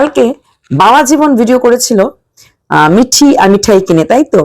কালকে বাবা জীবন ভিডিও করেছিল মিঠি আর মিঠাই কিনে তাই তো?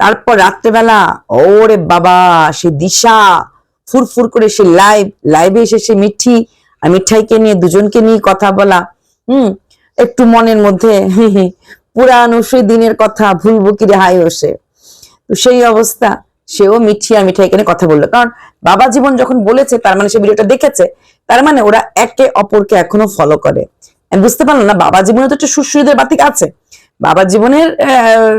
তারপর রাত্রেবেলা, ওরে বাবা, সে দিশা, ফুরফুর করে সে লাইভ লাইভে এসে সে মিঠি আর মিঠাইকে নিয়ে, দুজনকে নিয়ে কথা বলা, হুম, একটু মনের মধ্যে পুরানো সেই দিনের কথা ভুলবো কি হাই ওসে তো সেই অবস্থা, সেও মিঠি আর মিঠাই কিনে কথা বলল। কারণ বাবা জীবন যখন বলেছে, তার মানে সে ভিডিওটা দেখেছে, তার মানে ওরা একে অপরকে এখনও ফলো করে। বুঝতে পারলাম না, বাবা জীবনে তো একটা সুশ্রীদের বাতিক আছে। বাবা জীবনের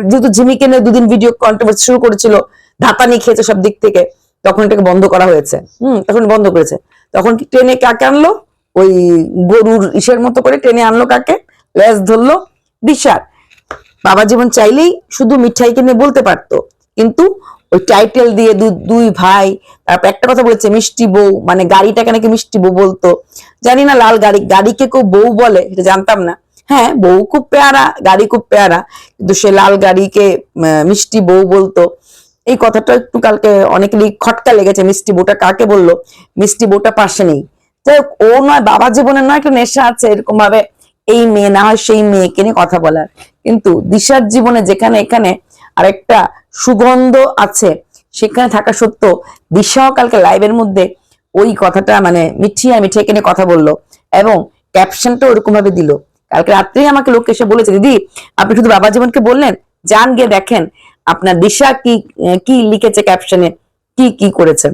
যেহেতু জিমিকে নিয়ে দুদিন ভিডিও কন্ট্রোভার্সি শুরু করেছিল ধাতানি খেয়েছে সব দিক থেকে, তখন এটাকে বন্ধ করা হয়েছে। হম, তখন বন্ধ করেছে। তখন কি ট্রেনে কাকে আনলো? ওই গরুর ইসের মতো করে ট্রেনে আনলো কাকে? লেজ ধরলো দিশার বাবা জীবন চাইলেই শুধু মিঠাইকে নিয়ে বলতে পারতো, কিন্তু ওই টাইটেল দিয়ে দুই ভাই, তারপর একটা কথা বলেছে, মিষ্টি বউ মানে গাড়িটাকে নাকি মিষ্টি বউ বলতো। জানি না লাল গাড়ি, গাড়িকে কেউ বউ বলে এটা জানতাম না। হ্যাঁ বউ খুব পেয়ারা, গাড়ি খুব পেয়ারা, কিন্তু সে লাল গাড়িকে মিষ্টি বউ বলতো। এই কথাটা একটু কালকে অনেকেরই খটকা লেগেছে, মিষ্টি বউটা কাকে বলল? মিষ্টি বউটা পাশে নেই। যাই ও নয়, বাবা জীবনের নয়, একটা নেশা আছে এরকম ভাবে এই মেয়ে না হয়, সেই মেয়েকে নিয়ে কথা বলার। কিন্তু দিশার জীবনে যেখানে এখানে আরেকটা সুগন্ধ আছে। সেখানে থাকা সত্ত্বেও দিশাও কালকে লাইভের মধ্যে ওই কথাটা মানে মিঠি আর মিঠাইকে নিয়ে কথা বলল এবং ক্যাপশনটা ওরকম ভাবে দিল। কালকে রাত্রেই আমাকে লোক এসে বলেছে, দিদি, আপনি শুধু বাবা জীবনকে বললেন? যান গিয়ে দেখেন আপনার দিশা কি কি লিখেছে ক্যাপশনে কি কি করেছেন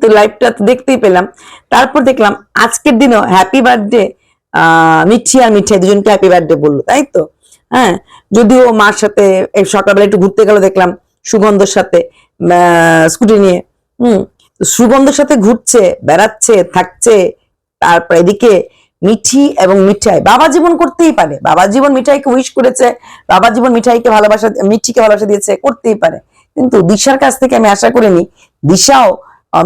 তো লাইভটা দেখতেই পেলাম। তারপর দেখলাম, আজকের দিনও হ্যাপি বার্থডে আহ মিঠি আর মিঠাই দুজনকে হ্যাপি বার্থডে বলল, তাই তো? হ্যাঁ? যদিও মার সাথে সকালবেলা একটু ঘুরতে গেল, দেখলাম সুগন্ধর সাথে স্কুটি নিয়ে। হুম? সুগন্ধর সাথে ঘুরছে, বেড়াচ্ছে, থাকছে, তারপর এদিকে মিঠি এবং মিঠাই। বাবা জীবন করতেই পারে। বাবা জীবন মিঠাইকে উইশ করেছে, বাবা জীবন মিঠাইকে ভালোবাসা, মিঠিকে ভালোবাসা দিয়েছে, করতেই পারে। কিন্তু দিশার কাছ থেকে আমি আশা করিনি, দিশাও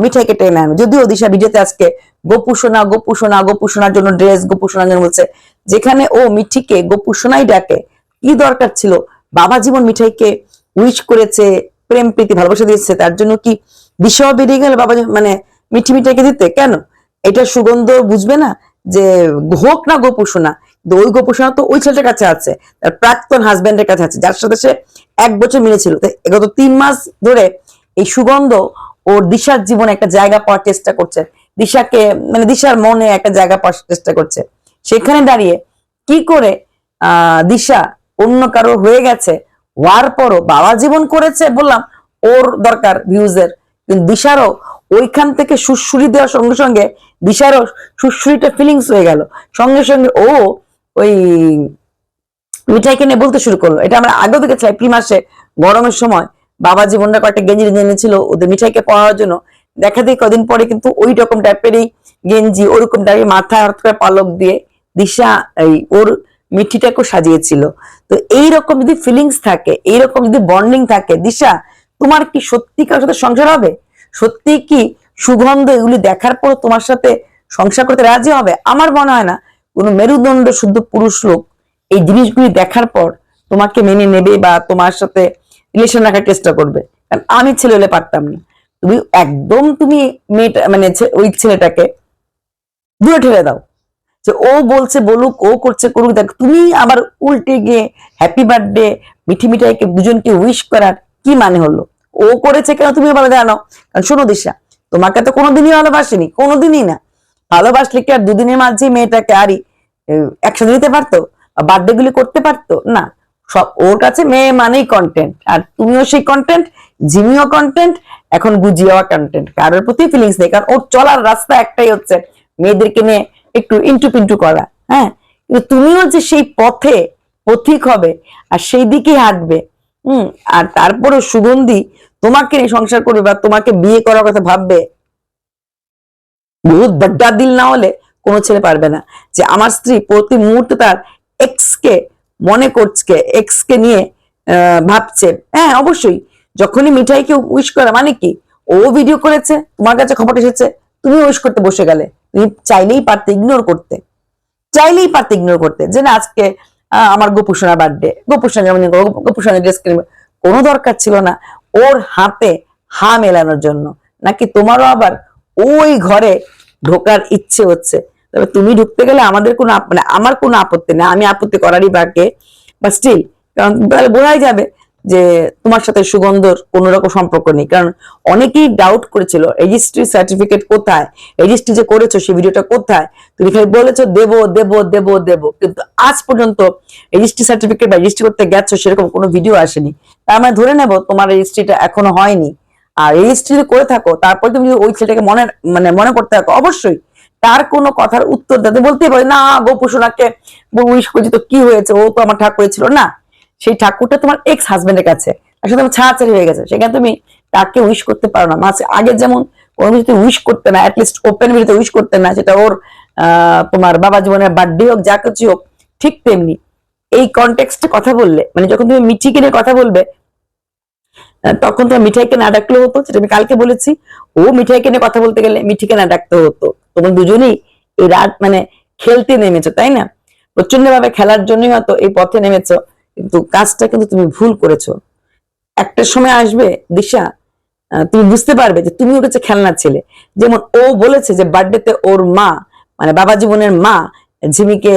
মিঠাইকে টেনে আনবে। যদিও দিশা ভিডিওতে আজকে গোপু সোনা গোপু সোনা গোপু সোনার জন্য ড্রেস গোপু সোনার জন্য বলছে, যেখানে ও মিঠিকে গোপু সোনাই ডাকে কি দরকার ছিল? বাবা জীবন মিঠাইকে উইশ করেছে, প্রেম, প্রীতি, ভালোবাসা দিয়েছে, তার জন্য কি দিশাও বেরিয়ে গেল বাবা মানে মিঠি মিঠাইকে দিতে? কেন? এটা সুগন্ধ বুঝবে না যে হোক না গোপু সোনা, কিন্তু ওই গোপু সোনা তো ওই ছেলেটার কাছে আছে, তার প্রাক্তন হাজবেন্ডের কাছে আছে, যার সাথে সে এক বছর মিলেছিল। গত তিন মাস ধরে এই সুগন্ধ ওর দিশার জীবনে একটা জায়গা পাওয়ার চেষ্টা করছে। দিশাকে মানে দিশার মনে একটা জায়গা পাওয়ার চেষ্টা করছে। সেখানে দাঁড়িয়ে কি করে, আহ, দিশা অন্য কারও হয়ে গেছে, হওয়ার পরও বাবা জীবন করেছে বললাম, ওর দরকার ভিউজের কিন্তু দিশারও ওইখান থেকে সুশ্রুরি দেওয়ার সঙ্গে সঙ্গে দিশারও সুশ্রুরিটা ফিলিংস হয়ে গেল। সঙ্গে সঙ্গে ও ওই মিঠাইকে নিয়ে বলতে শুরু করল। এটা আমরা আগেও দেখেছি, এপ্রিল মাসে গরমের সময় বাবা জীবনটা কয়েকটা গেঞ্জি এনেছিল ওদের মিঠাইকে পরার জন্য। দেখা দিই কদিন পরে কিন্তু ওই রকম টাইপেরই গেঞ্জি, ওরকম টাইপের মাথায় হঠাৎ করে পালক দিয়ে দিশা এই ওর মিঠিটাকেও সাজিয়েছিল। তো এইরকম যদি ফিলিংস থাকে, এইরকম যদি বন্ডিং থাকে, দিশা, তোমার কি সত্যিকার সাথে সংসার হবে? সত্যি কি সুগন্ধ এগুলি দেখার পর তোমার সাথে সংসার করতে রাজি হবে? আমার মনে হয় না কোনো মেরুদণ্ড শুদ্ধ পুরুষ লোক এই জিনিসগুলি দেখার পর তোমাকে মেনে নেবে বা তোমার সাথে রিলেশন রাখার চেষ্টা করবে। কারণ আমি ছেলে হলে পারতাম না। তুমি একদম তুমি মেয়েটা মানে ওই ছেলেটাকে দূরে ঠেলে দাও। যে ও বলছে, বলুক, ও করছে, করুক, দেখ, তুমি আবার উল্টে গিয়ে হ্যাপি বার্থডে মিঠি মিঠাইকে দুজনকে উইশ করার কি মানে হলো? ও করেছে কেন তুমি ভালো জানো? কারণ শোনো দিশা, তোমাকে তো কোনোদিনই ভালোবাসেনি, কোনোদিনই না। ভালোবাসলে কি আর দুদিনের মাঝে মেয়েটাকে আরই একসাথে দিতে পারতো? বার্থডে গুলি করতে পারতো? না। সব ওর কাছে মেয়ে মানেই কন্টেন্ট আর তুমিও সেই কন্টেন্ট জিমিও কন্টেন্ট এখন গুজিয়াওয়া কন্টেন্ট কারোর প্রতি ফিলিংস নেই, কারণ ওর চলার রাস্তা একটাই হচ্ছে, মেয়েদেরকে নিয়ে একটু ইন্টু পিন্টু করা হ্যাঁ? কিন্তু তুমিও যে সেই পথে পথিক হবে আর সেই দিকেই হাঁটবে, হুম? আর তারপরে সুগন্ধি তোমাকে নিয়ে সংসার করবে বা তোমাকে বিয়ে করার কথা ভাববে, বহুত বড্ডা দিল না হলে কোনো ছেলে পারবে না যে আমার স্ত্রী প্রতি মুহূর্তে তার এক্স কে মনে করছে এক্স কে নিয়ে ভাবছে। হ্যাঁ অবশ্যই। যখনই মিঠাই মিঠাইকে উইশ করা মানে কি? ও ভিডিও করেছে, তোমার কাছে খবর এসেছে তুমি উইশ করতে বসে গেলে। চাইলেই পারতে ইগনোর করতে। চাইলেই পারতে ইগনোর করতে। যে না, আজকে আমার গোপুসোনা বার্থডে গোপুসোনা যেমন গোপুসোনা ড্রেস কিনবে। কোনো দরকার ছিল না ওর হাতে হা মেলানোর জন্য। নাকি তোমারও আবার ওই ঘরে ঢোকার ইচ্ছে হচ্ছে? তবে তুমি ঢুকতে গেলে আমাদের কোনো মানে আমার কোনো আপত্তি না। আমি আপত্তি করারই বাকে বা স্টিল কারণ তাহলে বোঝাই যাবে যে তোমার সাথে সুগন্ধর কোন রকম সম্পর্ক নেই। কারণ অনেকেই ডাউট করেছিল রেজিস্ট্রি সার্টিফিকেট কোথায়? রেজিস্ট্রি যে করেছ, সেই ভিডিওটা কোথায়? তুমি খালি বলেছ, দেবো দেবো দেবো দেবো। কিন্তু আজ পর্যন্ত রেজিস্ট্রি সার্টিফিকেট বা রেজিস্ট্রি করতে গেছো, সেরকম কোনো ভিডিও আসেনি। তার মানে ধরে নেব, তোমার রেজিস্ট্রিটা এখনও হয়নি। আর রেজিস্ট্রি করে থাকো, তারপর তুমি ওই ছেলেটাকে মনে মানে মনে করতে থাকো, অবশ্যই তার কোনো কথার উত্তর দিতে বলতেই পারে, না গোপু সোনাকে উইশ করছি তো কি হয়েছে, ও তো আমার ঠাকুর ছিল না। সেই ঠাকুরটা তোমার এক্স হাজবেন্ডের কাছে আসলে তোমার ছাড়াছাড়ি হয়ে গেছে। সেখানে তুমি তাকে উইশ করতে পারো না। মাঝে আগে যেমন কোনো কিছুতে উইশ করতে না অ্যাটলিস্ট ওপেন ভিডিওতে উইশ করতে না, সেটা ওর তোমার বাবা জীবনের বার্থডে হোক, যা কিছু হোক, ঠিক তেমনি এই কনটেক্সটে কথা বললে মানে যখন তুমি মিঠি কিনে কথা বলবে তখন তোমার মিঠাইকে না ডাকলেও হতো যেটা আমি কালকে বলেছি। ও মিঠাইকে নিয়ে কথা বলতে গেলে মিঠিকে না ডাকতে হতো। তোমরা দুজনেই এই রাত মানে খেলতে নেমেছো, তাই না? প্রচণ্ড ভাবে খেলার জন্যই হয়তো এই পথে নেমেছো। কিন্তু কাজটা কিন্তু তুমি ভুল করেছ। একটা সময় আসবে, দিশা তুমি বুঝতে পারবে যে তুমি ওর কাছে খেলনার ছেলে। যেমন ও বলেছে যে বার্থডেতে ওর মা মানে বাবা জীবনের মা, ঝিমিকে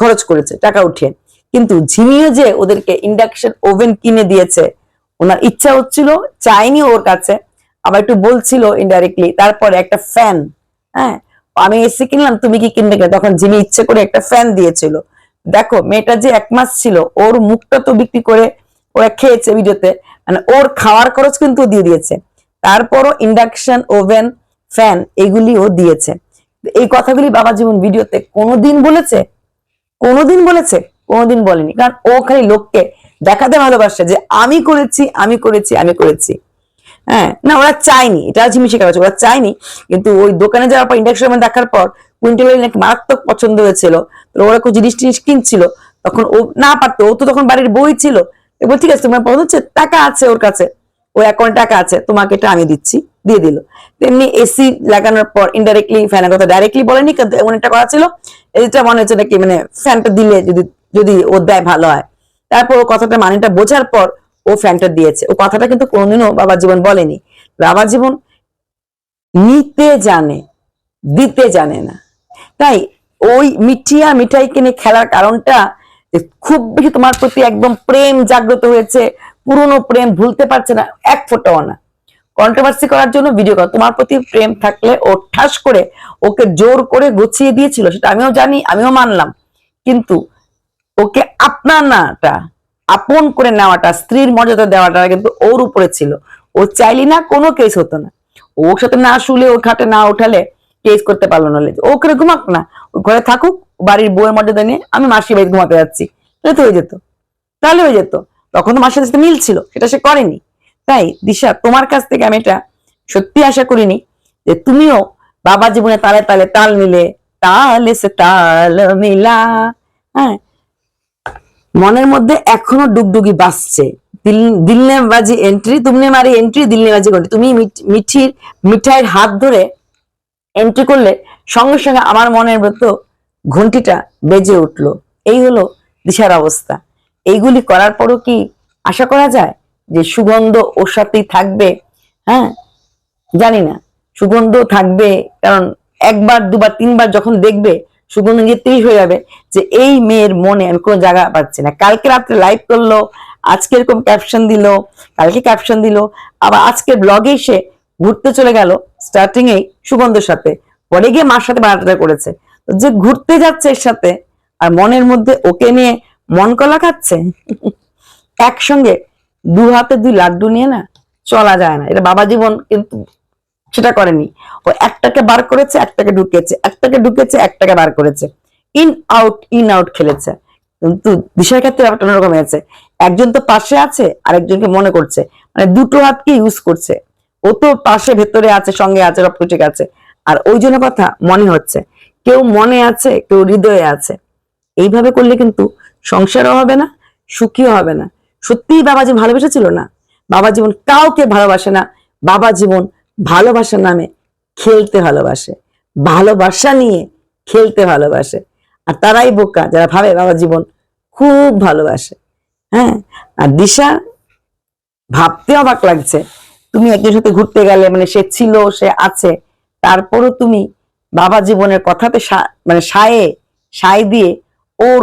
খরচ করেছে, টাকা উঠিয়ে। কিন্তু ঝিমিও যে ওদেরকে ইন্ডাকশন ওভেন কিনে দিয়েছে, ওনার ইচ্ছা হচ্ছিল চাইনি ওর কাছে। আবার একটু বলছিল ইনডাইরেক্টলি তারপরে একটা ফ্যান হ্যাঁ? আমি এসে কিনলাম, তুমি কি কিনবে? কিনা তখন ঝিমি ইচ্ছে করে একটা ফ্যান দিয়েছিল। দেখো, মেয়েটা যে এক মাস ছিল, ওর মুখটা তো বিক্রি করে ওরা খেয়েছে ভিডিওতে মানে ওর খাওয়ার খরচ কিন্তু দিয়ে দিয়েছে। তারপরও ইন্ডাকশন ওভেন ফ্যান এগুলি ও দিয়েছে। এই কথাগুলি বাবা জীবন ভিডিওতে কোনোদিন বলেছে? কোনোদিন বলেছে? কোনোদিন বলেনি। কারণ ও খালি লোককে দেখাতে ভালোবাসে যে, আমি করেছি আমি করেছি আমি করেছি। হ্যাঁ না, ওরা চায়নি, এটা ঝিমি শিকার হচ্ছে ওরা চায়নি, কিন্তু ওই দোকানে যাওয়ার পর ইন্ডাকশন দেখার পর কুইন্টাল নাকি মারাত্মক পছন্দ হয়েছিল। ওরা কোনো জিনিস টিনিস কিনছিল। তখন ও না পারতো, ও তো তখন বাড়ির বই ছিল। এবার ঠিক আছে, তোমার পছন্দ হচ্ছে, টাকা আছে ওর কাছে। ওর অ্যাকাউন্টে টাকা আছে, তোমাকে এটা আমি দিচ্ছি, দিয়ে দিল। তেমনি এসি লাগানোর পর ইনডাইরেক্টলি ফ্যানের কথা ডাইরেক্টলি বলেনি, কিন্তু এমন একটা করা ছিল এটা মনে হচ্ছে নাকি মানে ফ্যানটা দিলে যদি যদি ও দেয় ভালো হয়। তারপর ও কথাটা মানেটা বোঝার পর ও ফ্যানটা দিয়েছে। ও কথাটা কিন্তু কোনোদিনও বাবা জীবন বলেনি। বাবা জীবন নিতে জানে, দিতে জানে না। তাই ওই মিঠিয়া মিঠাই কিনে খেলার কারণটা খুব বেশি তোমার প্রতি একদম প্রেম জাগ্রত হয়েছে, পুরনো প্রেম ভুলতে পারছে না, এক ফোটাও না। কন্ট্রোভার্সি করার জন্য ভিডিও কর তোমার প্রতি প্রেম থাকলে ও ঠাস করে ওকে জোর করে গুছিয়ে দিয়েছিল, সেটা আমিও জানি, আমিও মানলাম। কিন্তু ওকে আপনার নাটা আপন করে নেওয়াটা, স্ত্রীর মর্যাদা দেওয়াটা কিন্তু ওর উপরে ছিল। ও চাইলি না কোনো কেস হতো না। ওর সাথে না শুলে ও খাটে না উঠালে কেস করতে পারল না। ও করে ঘুমাক না। ঘরে থাকুক বাড়ির বউয়ের মর্যাদা নিয়ে আমি মাসি বাড়িতে ঘুমাতে যাচ্ছি। তাহলে তো হয়ে যেত। তাহলে হয়ে যেত। তখন তো মাসির সাথে মিল ছিল, সেটা সে করেনি। তাই দিশা, তোমার কাছ থেকে আমি এটা সত্যি আশা করিনি যে তুমিও বাবা জীবনে তালে তালে তাল মিলে তালে সে তাল মিলা হ্যাঁ। মনের মধ্যে এখনও ডুগডুগি বাজছে দিল- দিলনে বাজি এন্ট্রি তুমনে মারি এন্ট্রি দিলনে বাজি তুমি মিঠির মিঠাইয়ের হাত ধরে এন্ট্রি করলে সঙ্গে সঙ্গে আমার মনের মতো ঘন্টিটা বেজে উঠল। এই হলো দিশার অবস্থা। এইগুলি করার পরও কি আশা করা যায় যে সুগন্ধ ওর সাথেই থাকবে? হ্যাঁ জানি না। সুগন্ধ থাকবে কারণ একবার, দুবার, তিনবার যখন দেখবে, সুগন্ধ নিজেতেই হয়ে যাবে যে এই মেয়ের মনে আমি কোনো জায়গা পাচ্ছি না। কালকে রাত্রে লাইভ করল, আজকে এরকম ক্যাপশন দিল, কালকে ক্যাপশন দিল, আবার আজকে ব্লগে এসে ঘুরতে চলে গেল স্টার্টিং এই সুগন্ধের সাথে। পরে গিয়ে মার সাথে বাড়াটা করেছে। যে ঘুরতে যাচ্ছে এর সাথে আর মনের মধ্যে ওকে নিয়ে মন কলা খাচ্ছে, একসঙ্গে দু হাতে দুই লাড্ডু নিয়ে না চলা যায় না। এটা বাবা জীবন কিন্তু সেটা করেনি। ও একটাকে বার করেছে, একটাকে ঢুকিয়েছে, একটাকে ঢুকেছে একটাকে বার করেছে। ইন আউট ইন আউট খেলেছে। কিন্তু বিষয় ক্ষেত্রে ব্যাপারটা অন্যরকম হয়েছে। একজন তো পাশে আছে, আরেকজনকে মনে করছে। মানে দুটো হাতকে ইউজ করছে? ও তো পাশে, ভেতরে আছে, সঙ্গে আছে, সব ঠিক আছে। আর ওই জন্য কথা মনে হচ্ছে, কেউ মনে আছে, কেউ হৃদয়ে আছে। এইভাবে করলে কিন্তু সংসারও হবে না, সুখীও হবে না। সত্যিই বাবা জীবন ভালোবেসেছিল না? বাবা জীবন কাউকে ভালোবাসে না। বাবা জীবন ভালোবাসার নামে খেলতে ভালোবাসে। ভালোবাসা নিয়ে খেলতে ভালোবাসে। আর তারাই বোকা যারা ভাবে বাবা জীবন খুব ভালোবাসে। হ্যাঁ? আর দিশা ভাবতে অবাক লাগছে। তুমি একজনের সাথে ঘুরতে গেলে মানে সে ছিল, সে আছে, তারপরও তুমি বাবা জীবনের কথাতে মানে সায়ে, সায় দিয়ে ওর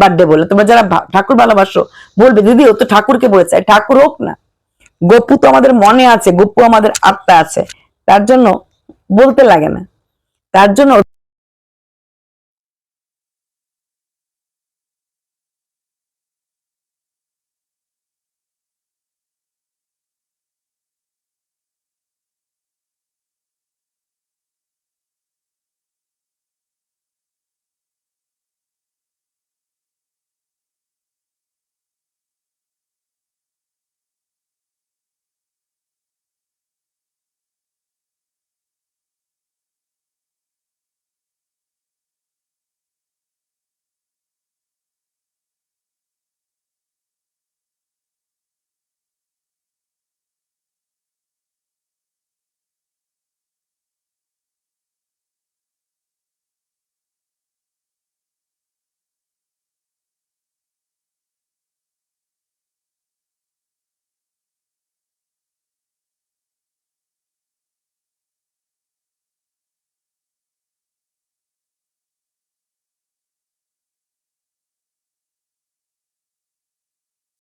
বার্থডে বলে তোমরা যারা ঠাকুর ভালোবাসো, বলবে, দিদি, ও তো ঠাকুরকে বলেছে ঠাকুর হোক না। গপু তো আমাদের মনে আছে, গপু আমাদের আত্মা আছে। তার জন্য বলতে লাগে না। তার জন্য